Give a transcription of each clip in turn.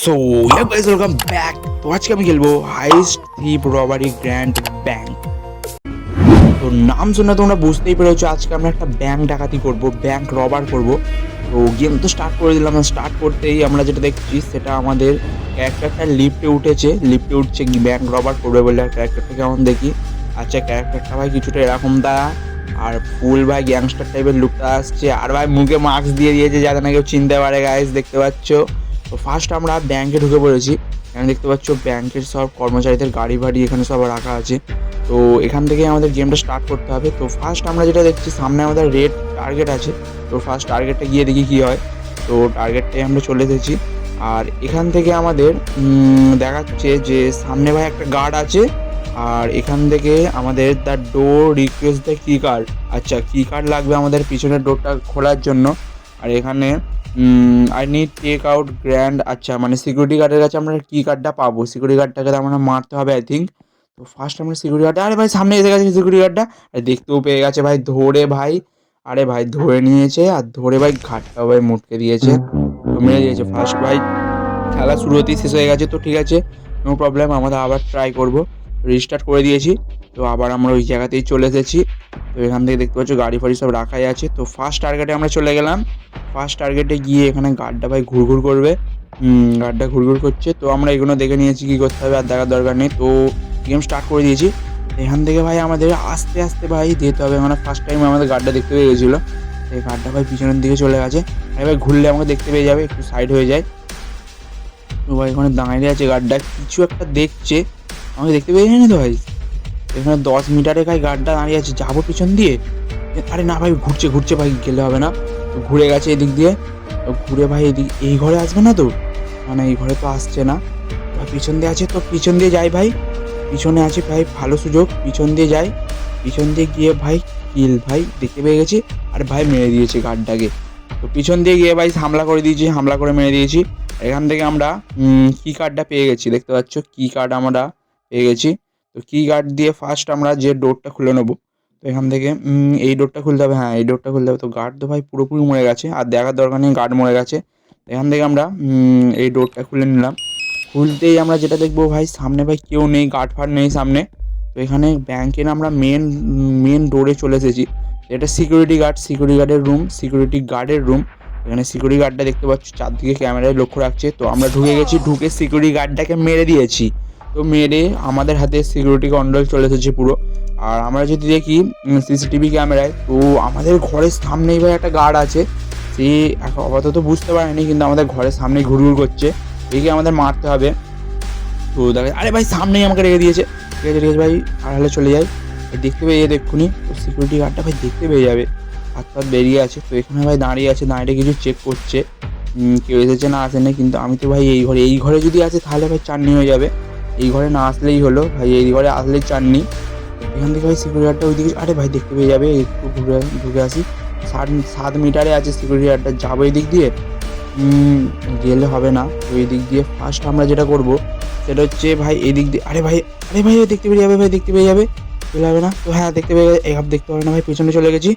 So yeah guys welcome back তো আজকে আমি খেলব heist thief robbery grand bank তো নাম শুনে তোমরা বুঝতেই পেরেছ, আজকে আমরা একটা ব্যাংক ডাকাতি করব ব্যাংক রবার করব। তো গেম তো স্টার্ট করে দিলাম স্টার্ট করতেই আমরা যেটা দেখছি, সেটা আমাদের ক্যারেক্টারটা লিফটে উঠেছে। লিফটে উঠছে ব্যাংক রবার করবে বলে আর ক্যারেক্টারটা কেমন দেখি? আচ্ছা ক্যারেক্টারটা ভাই কিছুটা এরকম দা। আর ফুল ভাই গ্যাংস্টার টাইপের লুকটা আসছে। আর ভাই মুখে মাস্ক দিয়ে দিয়েছে, যাতে না কেউ চিনতে পারে গাইস দেখতে পাচ্ছ। তো ফার্স্ট আমরা ব্যাংকে ঢুকে পড়েছি। এখানে দেখতে পাচ্ছ ব্যাংকের সব কর্মচারীদের গাড়ি বাড়ি এখানে সব রাখা আছে। তো এখান থেকে আমাদের গেমটা স্টার্ট করতে হবে। তো ফার্স্ট আমরা যেটা দেখছি, সামনে আমাদের রেড টার্গেট আছে। তো ফার্স্ট টার্গেটটা গিয়ে দেখি কী হয়। তো টার্গেটটাই আমরা চলে এসেছি। আর এখান থেকে আমাদের দেখাচ্ছে যে সামনে ভাই একটা গার্ড আছে। আর এখান থেকে আমাদের the door request the key card আচ্ছা কি কার্ড লাগবে আমাদের পিছনের ডোরটা খোলার জন্য। আর এখানে I need take out grand আচ্ছা মানে সিকিউরিটি গার্ডের কাছে আমরা কি কার্ডটা পাবো? সিকিউরিটি গার্ডটাকে তো আমরা মারতে হবে আই থিঙ্ক তো ফার্স্ট আমরা সিকিউরিটি গার্ডটা আরে ভাই, সামনে এসে গেছে সিকিউরিটি গার্ডটা আরে, দেখতেও পেয়ে গেছে ভাই, ধরে ভাই। আরে ভাই, ধরে নিয়েছে, আর ধরে ভাই ঘাটটাও ভাই মুটকে দিয়েছে। তো মেরে দিয়েছে ফার্স্ট ভাই। খেলা শুরু হতেই শেষ হয়ে গেছে, তো ঠিক আছে নো প্রবলেম আমরা আবার ট্রাই করব। রিস্টার্ট করে দিয়েছি। তো আবার আমরা ওই জায়গাতেই চলে এসেছি। তো এখান থেকে দেখতে পাচ্ছ গাড়ি ফাড়ি সব রাখাই আছে। তো ফার্স্ট টার্গেটে আমরা চলে গেলাম। ফার্স্ট টার্গেটে গিয়ে এখানে গার্ডটা ভাই ঘুরঘুর করবে। গার্ডটা ঘুরঘুর করছে। তো আমরা এগুলো দেখে নিয়েছি কী করতে হবে আর দেখার দরকার নেই। তো গেম স্টার্ট করে দিয়েছি। এখান থেকে ভাই আমাদের আস্তে আস্তে ভাই যেতে হবে। মানে ফার্স্ট টাইম আমাদের গার্ডটা দেখতে পেয়ে গেছিল। এই গার্ডটা ভাই পিছনের দিকে চলে গেছে। এবার ঘুরলে আমাকে দেখতে পেয়ে যাবে। একটু সাইড হয়ে যায়। তো ভাই এখানে দাঁড়িয়ে আছে গার্ডটা কিছু একটা দেখছে। আমাকে দেখতে পেয়ে না তো ভাই? এখানে দশ মিটারে ভাই গার্ডটা দাঁড়িয়ে আছে, যাব পিছন দিয়ে? আরে না ভাই, ঘুরছে ঘুরছে ভাই, গেলে হবে না। ঘুরে গেছে এদিক দিয়ে। ঘুরে ভাই এদিক, এই ঘরে আসবে না তো? না না এই ঘরে তো আসছে না। পিছন দিয়ে আছে তো, পিছন দিয়ে যাই ভাই। পিছনে আছে ভাই, ভালো সুযোগ। পিছন দিয়ে যাই। পিছন দিয়ে গিয়ে ভাই কিল ভাই, দেখতে পেয়ে গেছি। আর ভাই মেরে দিয়েছে গার্ডটাকে তো পিছন দিয়ে গিয়ে ভাই হামলা করে দিয়েছি, হামলা করে মেরে দিয়েছি। এখান থেকে আমরা কি কার্ডটা পেয়ে গেছি, দেখতে পাচ্ছ? কি কার্ড আমরা পেয়ে গেছি। তো কি কার্ড দিয়ে ফার্স্ট আমরা যে ডোরটা খুলে নেব, তো এখান থেকে এই ডোরটা খুলতে হবে। হ্যাঁ এই ডোরটা খুলতে হবে। তো গার্ড তো ভাই পুরোপুরি মরে গেছে, আর দেখার দরকার নেই গার্ড মরে গেছে। এখান থেকে আমরা এই ডোরটা খুলে নিলাম। খুলতেই আমরা যেটা দেখব, ভাই সামনে ভাই কেউ নেই গার্ড ফার্ড নেই সামনে। তো এখানে ব্যাংকের আমরা মেন মেন ডোরে চলে এসেছি। এটা সিকিউরিটি গার্ড সিকিউরিটি গার্ডের রুম সিকিউরিটি গার্ডের রুম এখানে সিকিউরিটি গার্ডটা দেখতে পাচ্ছ, চারদিকে ক্যামেরায় লক্ষ্য রাখছে। তো আমরা ঢুকে গেছি, ঢুকে সিকিউরিটি গার্ডটাকে মেরে দিয়েছি। তো মেরে আমাদের হাতে সিকিউরিটি কন্ট্রোল চলে এসেছে পুরো। আর আমরা যদি দেখি সিসিটিভি ক্যামেরায় তো আমাদের ঘরের সামনেই ভাই একটা গার্ড আছে। সে এখন আপাতত বুঝতে পারেনি, কিন্তু আমাদের ঘরের সামনেই ঘুরঘুর করছে। একে আমাদের মারতে হবে। তো দেখা আরে ভাই, সামনেই আমাকে রেখে দিয়েছে। ঠিক আছে ঠিক আছে ভাই আর হলে চলে যাই। দেখতে পেয়ে যাবে এক্ষুনি। তো সিকিউরিটি গার্ডটা ভাই দেখতে পেয়ে যাবে। হাত ফাত বেরিয়ে আছে। তো এখানে ভাই দাঁড়িয়ে আছে, দাঁড়িয়ে কিছু চেক করছে। কেউ এসেছে না আসেনি, কিন্তু আমি তো ভাই এই ঘরে এই ঘরে যদি আছে তাহলে ভাই চাননি হয়ে যাবে। এই ঘরে না আসলেই হলো। ভাই, এই ঘরে আসলেই চাননি। এখান থেকে ভাই সিকিউরিটি ওইদিকে, আরে ভাই, দেখতে পেয়ে যাবে, একটু ঘুরে ঢুকে আসি। সাত সাত মিটারে আছে সিকিউরিটি গার্ডটা যাব এই দিক দিয়ে গেলে হবে না। ওই দিক দিয়ে ফার্স্ট আমরা যেটা করব, সেটা হচ্ছে ভাই এই দিক দিয়ে, আরে ভাই আরে ভাই দেখতে পেয়ে যাবে, ভাই, দেখতে পেয়ে যাবে। চলে যাবে না? তো হ্যাঁ দেখতে পেয়ে এভাবে দেখতে হবে না ভাই, পেছনে চলে গেছি।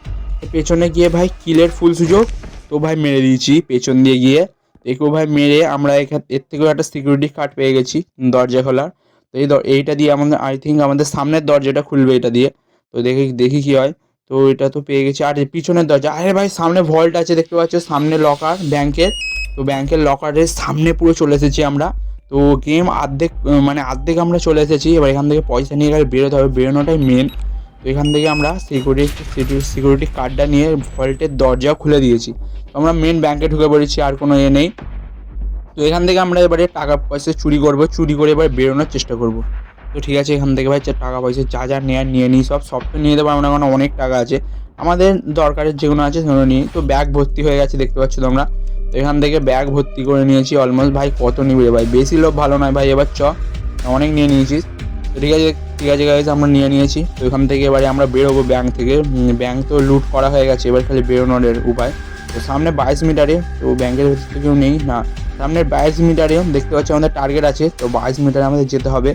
পেছনে গিয়ে ভাই কিলের ফুল সুযোগ, তো ভাই মেরে দিয়েছি। পেছন দিয়ে গিয়ে ভাই, মেরে আমরা এর থেকেও একটা সিকিউরিটি কার্ড পেয়ে গেছি দরজা খোলার। তো এই এইটা দিয়ে আমাদের আই থিঙ্ক আমাদের সামনের দরজাটা খুলবে এটা দিয়ে। তো দেখি দেখি কি হয়। তো এটা তো পেয়ে গেছি। আর পিছনের দরজা, আরে ভাই, সামনে ভল্ট আছে, দেখতে পাচ্ছ? সামনে লকার ব্যাংকের তো ব্যাংকের লকারের সামনে পুরো চলে এসেছি আমরা। তো গেম আর্ধেক মানে আর্ধেক আমরা চলে এসেছি। এবার এখান থেকে পয়সা নিয়ে গেলে বেরোতে হবে। বেরোনোটাই মেন তো এখান থেকে আমরা সিকিউরিটি সিকিউরিটি কার্ডটা নিয়ে ভল্টের দরজা খুলে দিয়েছি। তো আমরা মেন ব্যাংকে ঢুকে পড়েছি, আর কোনো এ নেই। তো এখান থেকে আমরা এবারে টাকা পয়সা চুরি করব, চুরি করে এবার বেরোনোর চেষ্টা করব। তো ঠিক আছে, এখান থেকে ভাই টাকা পয়সা যা যা নেওয়ার নিয়ে নিই, সব সব তো নিয়ে দেবো, আমরা এখন অনেক টাকা আছে। আমাদের দরকারের যেগুলো আছে সেগুলো নিই তো ব্যাগ ভর্তি হয়ে গেছে, দেখতে পাচ্ছ তোমরা। তো এখান থেকে ব্যাগ ভর্তি করে নিয়েছি অলমোস্ট ভাই কত নিবি রে ভাই? বেশি লোক ভালো নয় ভাই, এবার চ। অনেক নিয়ে নিয়েছিস। তো ঠিক আছে ঠিক আছে গাইজ আমরা নিয়ে নিয়েছি। তো এখান থেকে এবারে আমরা বেরোবো ব্যাংক থেকে। ব্যাংক তো লুট করা হয়ে গেছে, এবার খালি বেরোনোর উপায়। তো সামনে বাইশ মিটারে তো ব্যাংকের ভেতর তো কেউ নেই, না। সামনের বাইশ মিটারে দেখতে পাচ্ছি আমাদের টার্গেট আছে, তো বাইশ মিটারে আমাদের যেতে হবে।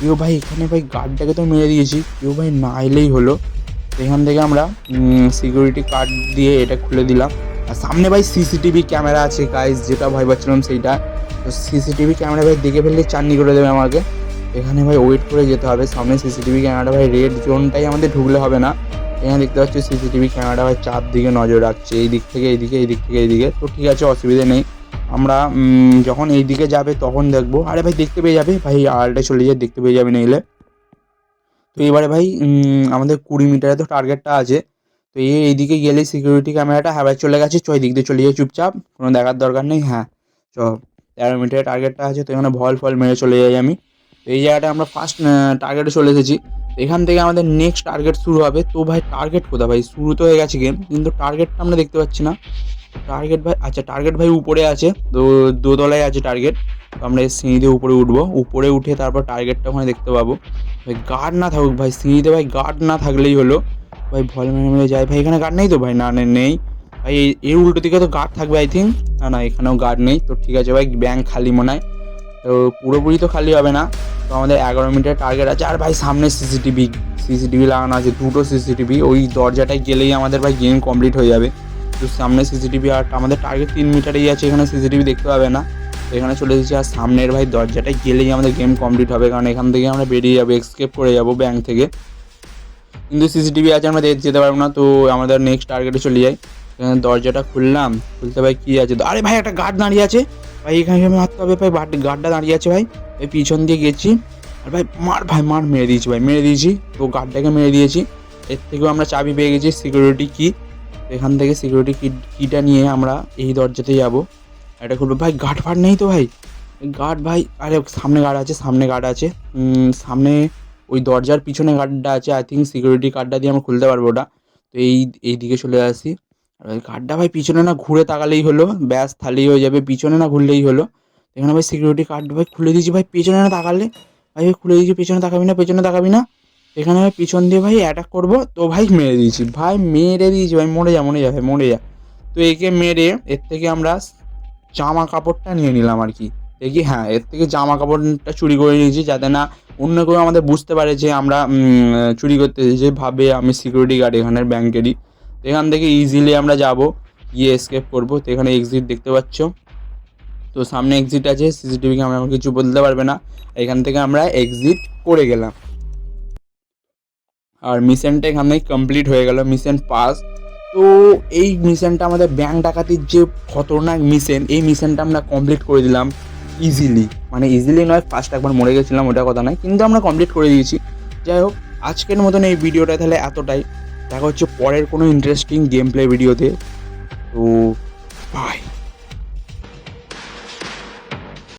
কেউ ভাই, এখানে ভাই গার্ডটাকে তো মেরে দিয়েছি, কেউ ভাই না এলেই হলো। এখান থেকে আমরা সিকিউরিটি কার্ড দিয়ে এটা খুলে দিলাম। আর সামনে ভাই সিসিটিভি ক্যামেরা আছে গাইজ যেটা ভাই পাচ্ছিলাম সেইটা। তো সিসিটিভি ক্যামেরা ভাই দেখে ফেললে চাননি করে দেবে আমাকে। এখানে ভাই ওয়েট করে যেতে হবে। সামনে সিসিটিভি ক্যামেরাটা ভাই রেড জোনটাই আমাদের ঢুকলে হবে না। এখানে দেখতে পাচ্ছি সিসিটিভি ক্যামেরাটা ভাই চারদিকে নজর রাখছে। এই দিক থেকে এইদিকে এই দিক থেকে এইদিকে তো ঠিক আছে, অসুবিধে নেই। আমরা যখন এই দিকে যাবে তখন দেখব। আরে ভাই, দেখতে পেয়ে যাবে। ভাই আড়ালটা চলে যায়, দেখতে পেয়ে যাবে নইলে। তো এবারে ভাই আমাদের কুড়ি মিটারে তো টার্গেটটা আছে। তো এই এইদিকে গেলে সিকিউরিটি ক্যামেরাটা হ্যাঁ চলে গেছে। চ দিক দিয়ে চলে যায় চুপচাপ। কোনো দেখার দরকার নেই। হ্যাঁ চ, তেরো মিটারের টার্গেটটা আছে। তো এখানে ভল ফল মেরে চলে যাই আমি। এই জায়গাটা আমরা ফার্স্ট টার্গেটে চলে এসেছি। এখান থেকে আমাদের নেক্সট টার্গেট শুরু হবে। তো ভাই টার্গেট কোথায় ভাই? শুরু তো হয়ে গেছে গেম কিন্তু টার্গেটটা আমরা দেখতে পাচ্ছি না। টার্গেট ভাই আচ্ছা টার্গেট ভাই উপরে আছে। তো দোতলায় আছে টার্গেট তো আমরা এই সিঁড়িতে উপরে উঠবো। উপরে উঠে তারপর টার্গেটটা ওখানে দেখতে পাবো। ভাই গার্ড না থাকুক ভাই সিঁড়িতে ভাই গার্ড না থাকলেই হলো। ভাই ভল মেরে মেরে যায়। ভাই এখানে গার্ড নেই তো ভাই? না, নেই। ভাই এর উল্টো দিকে তো গার্ড থাকবে আই থিঙ্ক না না এখানেও গার্ড নেই। তো ঠিক আছে ভাই ব্যাংক খালি মনে হয়। তো পুরোপুরি তো খালি হবে না। তো আমাদের এগারো মিনিটের টার্গেট আছে। আর ভাই, সামনে সিসিটিভি সিসিটিভি লাগানো আছে, দুটো সিসিটিভি ওই দরজাটায় গেলেই আমাদের ভাই গেম কমপ্লিট হয়ে যাবে। তো সামনে সিসিটিভি আর আমাদের টার্গেট তিন মিটারেই আছে। এখানে সিসিটিভি দেখতে পাবে না। তো এখানে চলে এসেছি। আর সামনের ভাই দরজাটায় গেলেই আমাদের গেম কমপ্লিট হবে। কারণ এখান থেকে আমরা বেরিয়ে যাব এক্সকেপ করে যাব ব্যাংক থেকে। কিন্তু সিসিটিভি আছে, আমরা যেতে পারব না। তো আমাদের নেক্সট টার্গেটে চলে যাই। দরজাটা খুললাম, খুলতে ভাই কী আছে? আরে ভাই, একটা গার্ড দাঁড়িয়ে আছে। ভাই, এখানে মারতে হবে, ভাই গার্ডটা দাঁড়িয়ে আছে, ভাই। ওই পিছন দিয়ে গেছি। আর ভাই, মার ভাই, মার, মেরে দিয়েছি, ভাই, মেরে দিয়েছি। তো গার্ডটাকে মেরে দিয়েছি। এর থেকেও আমরা চাবি পেয়ে গেছি সিকিউরিটি কি এখান থেকে সিকিউরিটি কি কিটা নিয়ে আমরা এই দরজাতে যাব। এটা খুলবো। ভাই, গার্ড ফার্ড নেই তো, ভাই? গার্ড, ভাই, আরে, সামনে গার্ড আছে, সামনে গার্ড আছে। সামনে ওই দরজার পিছনে গার্ডটা আছে। আই থিঙ্ক সিকিউরিটি কার্ডটা দিয়ে আমরা খুলতে পারব ওটা। তো এই এই দিকে চলে আসি। ওই কার্ডটা ভাই পিছনে না ঘুরে তাকালেই হলো, ব্যাস থালেই হয়ে যাবে, পিছনে না ঘুরলেই হলো। এখানে ভাই সিকিউরিটি কার্ড ভাই খুলে দিয়েছি, ভাই পেছনে না তাকালে? ভাই ভাই খুলে দিয়েছি, পেছনে তাকাবি না, পেছনে তাকাবি না। এখানে ভাই পিছন দিয়ে ভাই অ্যাটাক করব, তো ভাই মেরে দিয়েছি, ভাই মেরে দিয়েছি, ভাই মরে যা মরে যা, ভাই মরে যা। তো একে মেরে এর থেকে আমরা জামা কাপড়টা নিয়ে নিলাম আর কি। দেখি হ্যাঁ এর থেকে জামা কাপড়টা চুরি করে নিয়েছি যাতে না অন্য কেউ আমাদের বুঝতে পারে যে আমরা চুরি করতে এসেছি, ভাবে আমি সিকিউরিটি গার্ড এখানের ব্যাংকেরই তো এখান থেকে ইজিলি আমরা যাব, গিয়ে এসকেপ করব। তো এখানে এক্সিট দেখতে পাচ্ছ। তো সামনে এক্সিট আছে সিসিটিভি ক্যামেরা আমাকে কিছু বলতে পারবে না। এখান থেকে আমরা এক্সিট করে গেলাম। আর মিশনটা এখানে কমপ্লিট হয়ে গেল মিশন পাস তো এই মিশনটা আমাদের ব্যাংক ডাকাতির যে খতরনাক মিশন এই মিশনটা আমরা কমপ্লিট করে দিলাম ইজিলি মানে ইজিলি নয় ফার্স্ট একবার মরে গেছিলাম, ওটা কথা নয়। কিন্তু আমরা কমপ্লিট করে দিয়েছি। যাই হোক, আজকের মতন এই ভিডিওটা তাহলে এতটাই। দেখা হচ্ছে পরের কোনো ইন্টারেস্টিং গেম প্লে ভিডিওতে তো বাই